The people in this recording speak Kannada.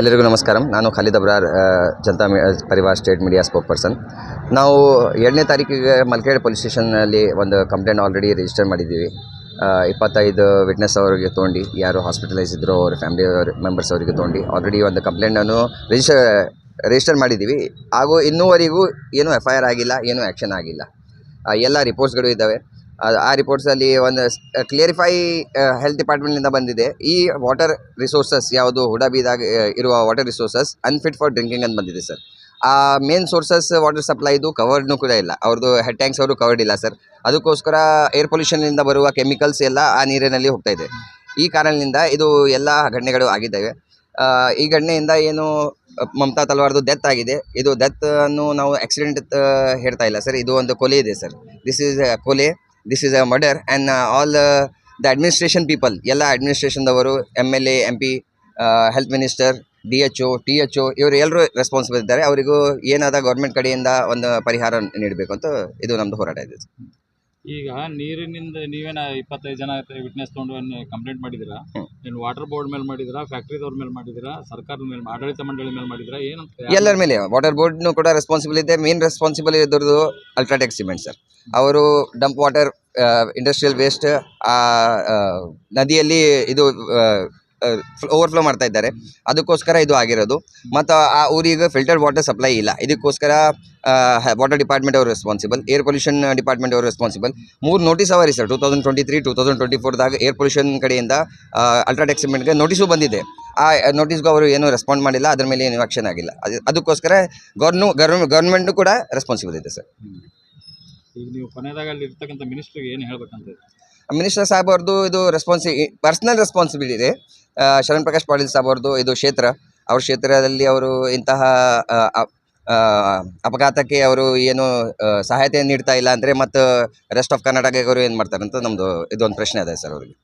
ಎಲ್ಲರಿಗೂ ನಮಸ್ಕಾರ. ನಾನು ಖಾಲಿದ್ ಅಬ್ರಾರ್ ಜನತಾ ಪರಿವಾರ ಸ್ಟೇಟ್ ಮೀಡಿಯಾ ಸ್ಪೋಕ್ ಪರ್ಸನ್ ನಾವು ಎರಡನೇ ತಾರೀಕಿಗೆ ಮಲ್ಕೇಡ್ ಪೊಲೀಸ್ ಸ್ಟೇಷನ್ನಲ್ಲಿ ಒಂದು ಕಂಪ್ಲೇಂಟ್ ಆಲ್ರೆಡಿ ರಿಜಿಸ್ಟರ್ ಮಾಡಿದ್ದೀವಿ. ಇಪ್ಪತ್ತೈದು ವಿಟ್ನೆಸ್ ಅವರಿಗೆ ತೊಗೊಂಡು, ಯಾರು ಹಾಸ್ಪಿಟಲೈಸ್ ಇದ್ದರು ಅವ್ರ ಫ್ಯಾಮಿಲಿ ಅವ್ರ ಮೆಂಬರ್ಸ್ ಅವರಿಗೆ ತೊಗೊಂಡು, ಆಲ್ರೆಡಿ ಒಂದು ಕಂಪ್ಲೇಂಟನ್ನು ರಿಜಿಸ್ಟರ್ ರಿಜಿಸ್ಟರ್ ಮಾಡಿದ್ದೀವಿ. ಹಾಗೂ ಇನ್ನೂವರೆಗೂ ಏನೂ ಎಫ್ ಐ ಆರ್ ಆಗಿಲ್ಲ, ಏನೂ ಆ್ಯಕ್ಷನ್ ಆಗಿಲ್ಲ. ಎಲ್ಲ ರಿಪೋರ್ಟ್ಸ್ಗಳು ಇದ್ದಾವೆ. ಆ- ರಿಪೋರ್ಟ್ಸ್ ರಿಪೋರ್ಟ್ಸಲ್ಲಿ ಒಂದು ಕ್ಲಿಯರಿಫೈ ಹೆಲ್ತ್ ಡಿಪಾರ್ಟ್ಮೆಂಟ್ನಿಂದ ಬಂದಿದೆ. ಈ ವಾಟರ್ ರಿಸೋರ್ಸಸ್ ಯಾವುದು? ಹುಡಬಿದಾಗ ಇರುವ water resources unfit for drinking ಅಂತ ಬಂದಿದೆ ಸರ್ ಆ ಮೇನ್ ಸೋರ್ಸಸ್ ವಾಟರ್ ಸಪ್ಲೈದು ಕವರ್ಡ್ನು ಕೂಡ ಇಲ್ಲ. ಅವ್ರದ್ದು ಹೆಡ್ ಟ್ಯಾಂಕ್ಸ್ ಅವರು ಕವರ್ಡ್ ಇಲ್ಲ ಸರ್ ಅದಕ್ಕೋಸ್ಕರ ಏರ್ ಪೊಲ್ಯೂಷನ್ನಿಂದ ಬರುವ ಕೆಮಿಕಲ್ಸ್ ಎಲ್ಲ ಆ ನೀರಿನಲ್ಲಿ ಹೋಗ್ತಾ ಇದೆ. ಈ ಕಾರಣದಿಂದ ಇದು ಎಲ್ಲ ಘಟನೆಗಳು ಆಗಿದ್ದಾವೆ. ಈ ಘಟನೆಯಿಂದ ಏನು, ಮಮತಾ ತಲ್ವಾರ್ದು ಡೆತ್ ಆಗಿದೆ. ಇದು ಡೆತ್ ಅನ್ನು ನಾವು ಆಕ್ಸಿಡೆಂಟ್ ಹೇಳ್ತಾ ಇಲ್ಲ ಸರ್ ಇದು ಒಂದು ಕೊಲೆ ಇದೆ ಸರ್ ದಿಸ್ ಈಸ್ ಕೊಲೆ. This is a murder and all the administration people ಎಲ್ಲ ಅಡ್ಮಿನಿಸ್ಟ್ರೇಷನ್ದವರು M L A M P health minister D H O T H O ಇವರು ಎಲ್ಲರೂ ರೆಸ್ಪಾನ್ಸಿಬಲ್ ಇದ್ದಾರೆ ಅವರಿಗೂ ಏನಾದ ಗೌರ್ಮೆಂಟ್ ಕಡೆಯಿಂದ ಒಂದು ಪರಿಹಾರ ನೀಡಬೇಕು ಅಂತ ಇದು ನಮ್ಮದು ಹೋರಾಟ ಇದೆ. ಈಗ ನೀರಿನಿಂದ ನೀವೇನ ಇಪ್ಪತ್ತೈದು ಜನ ವಿಟ್ನೆಸ್ ತೊಗೊಂಡು ಕಂಪ್ಲೇಂಟ್ ಮಾಡಿದಿರಾ ನೀವು ಏನು ವಾಟರ್ ಬೋರ್ಡ್ ಮೇಲೆ ಮಾಡಿದಿರಾ ಫ್ಯಾಕ್ಟ್ರಿದವ್ರ ಮೇಲೆ ಮಾಡಿದಿರಾ ಸರ್ಕಾರದ ಮೇಲೆ ಆಡಳಿತ ಮಂಡಳಿ ಮೇಲೆ ಮಾಡಿದಿರಾ ಏನಂತ ಎಲ್ಲರ ಮೇಲೆ. ವಾಟರ್ ಬೋರ್ಡ್ನು ಕೂಡ ರೆಸ್ಪಾನ್ಸಿಬಲ್ ಇದೆ. ಮೇನ್ ರೆಸ್ಪಾನ್ಸಿಬಲ್ ಇದ್ರದ್ದು ಅಲ್ಟ್ರಾಟೆಕ್ ಸಿಮೆಂಟ್ ಸರ್ ಅವರು ಡಂಪ್ ವಾಟರ್ ಇಂಡಸ್ಟ್ರಿಯಲ್ ವೇಸ್ಟ್ ನದಿಯಲ್ಲಿ ಇದು ಓವರ್ಫ್ಲೋ ಮಾಡ್ತಾ ಇದ್ದಾರೆ. ಅದಕ್ಕೋಸ್ಕರ ಇದು ಆಗಿರೋದು. ಮತ್ತು ಆ ಊರಿಗೆ ಫಿಲ್ಟರ್ ವಾಟರ್ ಸಪ್ಲೈ ಇಲ್ಲ. ಇದಕ್ಕೋಸ್ಕರ ವಾಟರ್ ಡಿಪಾರ್ಟ್ಮೆಂಟ್ ಅವರು ರೆಸ್ಪಾನ್ಸಿಬಲ್ ಏರ್ ಪೊಲ್ಯೂಷನ್ ಡಿಪಾರ್ಟ್ಮೆಂಟ್ ಅವರು ರೆಸ್ಪಾನ್ಸಿಬಲ್ ಮೂರು ನೋಟಿಸ್ ಅವರಿ sir two thousand twenty three two thousand twenty ಫೋರ್ದಾಗ air pollution ಕಡೆಯಿಂದ ಅಲ್ಟ್ರಾಟೆಕ್ ಸಿಮೆಂಟ್ಗೆ ನೋಟಿಸು ಬಂದಿದೆ. ಆ ನೋಟಿಸ್ಗೂ ಅವರು ಏನೂ ರೆಸ್ಪಾಂಡ್ ಮಾಡಿಲ್ಲ, ಅದರ ಮೇಲೆ ಏನು ಆಕ್ಷನ್ ಆಗಿಲ್ಲ. ಅದು, ಅದಕ್ಕೋಸ್ಕರ ಗೌರ್ನು ಗರ್ ಗೌರ್ಮೆಂಟ್ನು ಕೂಡ ರೆಸ್ಪಾನ್ಸಿಬಲ್ ಇದೆ ಸರ್ ಈಗ ನೀವು ಕೊನೆಯದಾಗ ಅಲ್ಲಿ ಇರ್ತಕ್ಕಂಥ ಮಿನಿಸ್ಟ್ರಿಗೆ ಏನು ಹೇಳ್ಬೇಕಂತ ಮಿನಿಸ್ಟರ್ ಸಾಹೇಬ್ ಅವ್ರದ್ದು ಇದು ರೆಸ್ಪಾನ್ಸಿ ಪರ್ಸ್ನಲ್ ರೆಸ್ಪಾನ್ಸಿಬಿಲಿಟಿ ಇದೆ. ಶರಣ್ ಪ್ರಕಾಶ್ ಪಾಟೀಲ್ ಸಾಹೇಬ್ ಅವ್ರದ್ದು ಇದು ಕ್ಷೇತ್ರ. ಅವ್ರ ಕ್ಷೇತ್ರದಲ್ಲಿ ಅವರು ಇಂತಹ ಅಪಘಾತಕ್ಕೆ ಅವರು ಏನು ಸಹಾಯತೆ ನೀಡ್ತಾ ಇಲ್ಲ ಅಂದರೆ ಮತ್ತು ರೆಸ್ಟ್ ಆಫ್ ಕರ್ನಾಟಕ ಅವರು ಏನು ಮಾಡ್ತಾರೆ ಅಂತ ನಮ್ಮದು ಇದೊಂದು ಪ್ರಶ್ನೆ ಇದೆ ಸರ್ ಅವರಿಗೆ.